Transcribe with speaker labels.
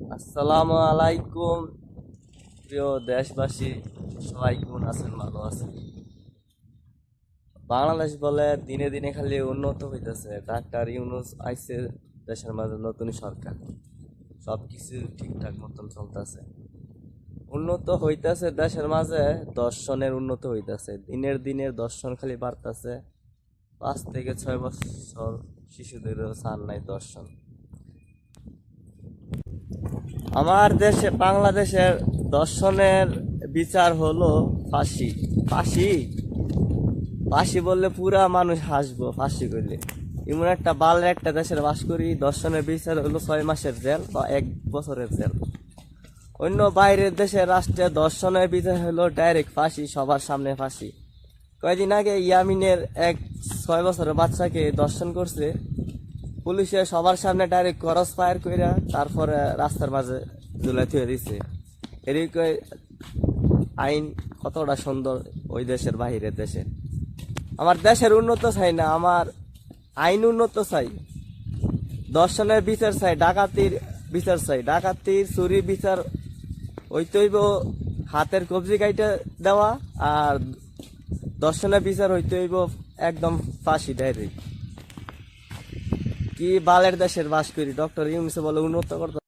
Speaker 1: আসসালামু আলাইকুম। প্রিয় দেশবাসী, সবাই কেমন আছেন? ভালো আছেন? বাংলাদেশ বলে দিনে দিনে খালি উন্নত হইতেছে। ডাক্তার ইউনুস আইসে দেশের মাঝে নতুন সরকার। সব কিছু ঠিকঠাক মতন চলতেছে। উন্নত হইতেছে দেশের মাঝে, দর্শনের উন্নত হইতেছে। দিনের দিনের দর্শন খালি বাড়তেছে। পাঁচ থেকে ছয় বছর শিশুদেরও সার নাই দর্শন। আমার দেশে, বাংলাদেশের দর্শনের বিচার হলো ফাঁসি। ফাঁসি? ফাঁসি বললে পুরা মানুষ হাসবো, ফাঁসি করলে। এমন একটা বালের একটা দেশের বাস করি, দর্শনের বিচার হলো ছয় মাসের জেল বা এক বছরের জেল। অন্য বাইরের দেশের রাষ্ট্রে দর্শনের বিচার হলো ডাইরেক্ট ফাঁসি, সবার সামনে ফাঁসি। কয়েকদিন আগে ইয়ামিনের এক ছয় বছরের বাচ্চাকে দর্শন করছে পুলিশে সবার সামনে ডাইরেক্ট করস ফায়ার কইরা তারপরে রাস্তার মাঝে ঝুলাই থুয়ে দিছে। এদিকে আইন কতটা সুন্দর ওই দেশের বাহিরের দেশে। আমার দেশের উন্নত চাই না, আমার আইন উন্নত চাই। দর্শনের বিচার চাই, ডাকাতির বিচার চাই। ডাকাতির চুরি বিচার ওই তৈব হাতের কবজি কাইটা দেওয়া আর দর্শনের বিচার হইতে হইব একদম ফাঁসি ডাইরেক্ট। কি বালের দেশের বাস করি? ডক্টর ইউনিসে বলে উন্নত করতে